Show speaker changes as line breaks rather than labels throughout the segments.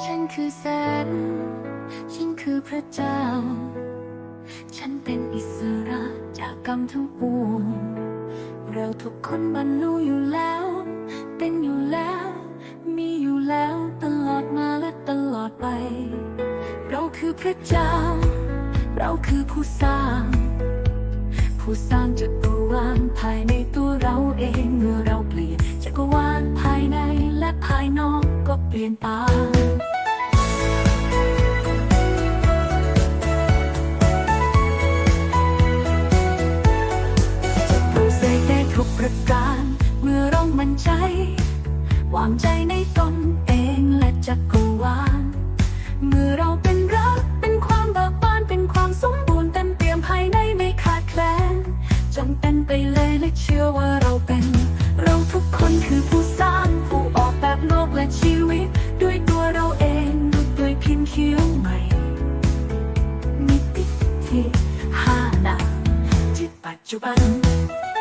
ฉันคือแสงฉันคือพระเจ้า ฉันเป็นอิสระจากกรรมทั้งปวง เราทุกคนบรรลุอยู่แล้ว เป็นอยู่แล้ว มีอยู่แล้วตลอดมาและตลอดไป เราคือพระเจ้า เราคือผู้สร้าง ผู้สร้างจักรวาลภายในตัวเราเองเมื่อเราเปลี่ยนจักรวาลภายในและภายนอกก็เปลี่ยนตาม ดการ เมื่อเรามั่นใจ วางใจในตนเองและจักรวาล เมื่อเราเป็นรัก เป็นความเบิกบาน เป็นความสมบูรณ์เต็มเปี่ยมภายในไม่ขาดแคลน จงเป็นไปเลยและเชื่อว่าเราเป็น เราทุกคนคือผู้สร้าง ผู้ออกแบบโลกและชีวิต ด้วยตัวเราเองด้วยพิมพ์เขียวใหม่มิติที่ห้านะจิตปัจจุบันฉัน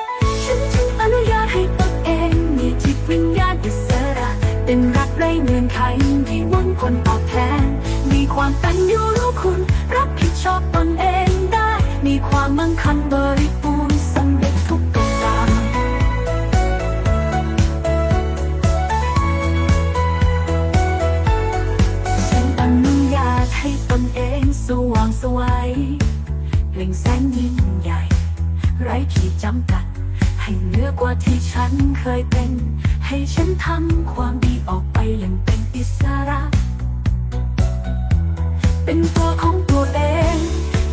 ร้เงื่อนไม่หวังผลตอบแทน มีความตันยูรู้คุณ รับผิดชอบตนเองได้ มีความมั่งคั่งบริบูรณ์สำเร็จทุกประการฉันอนุญาตให้ตนเองสว่างไสวยเล่งแสงยิ่งใหญ่ ไร้ขีดจำกัด ให้เหนือกว่าที่ฉันเคยเป็น ให้ฉันทำความดีออกไปอย่างเป็น อิสระ เป็นตัวของตัวเอง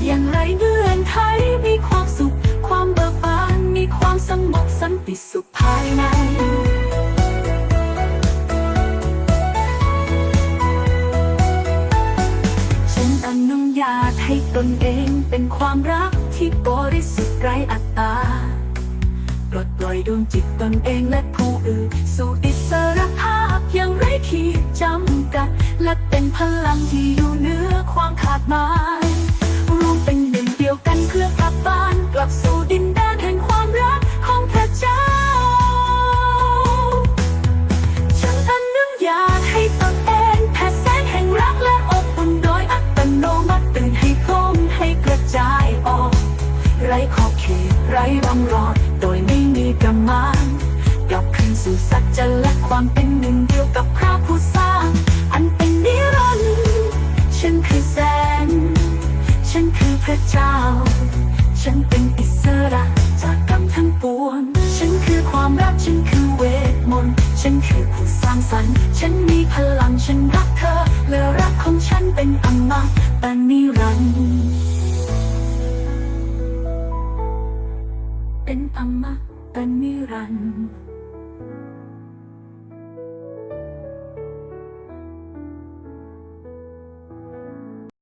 อย่างไรเงื่อนไขมีความสุข ความเบิกบาน มีความสงบสันติสุขภายในฉันอนุญาตให้ตนเองเป็นความรักที่บริสุทธิ์ไร้อัตตาปลดปล่อยดวงจิตตนเองและผู้อื่นสู่อิสรภาพ ขีดจำกัด และเป็นพลังที่อยู่เหนือความขาดหมายรวมเป็นหนึ่งเดียวกันเพื่อกลับบ้านกลับสู่ดินแดนแห่งความรักของพระเจ้า ฉันอนุญาตให้ตนเองแผ่แสงแห่งรักและอบอุ่นโดยอัตโนมัติตื่นให้โคมให้กระจายออก ไร้ขอบเขตไร้บังรอดโดย สู่สัจจะและความเป็นหนึ่งเดียวกับพระผู้สร้าง อันเป็นนิรันดร์ฉันคือแสง ฉันคือพระเจ้า ฉันเป็นอิสระจากกรรมทั้งปวง ฉันคือความรัก ฉันคือเวทมนต์ ฉันคือผู้สร้างสรรค์ ฉันมีพลัง ฉันรักเธอ และรักของฉันเป็นอมตะนิรันดร์เป็นอมตะนิรันดร์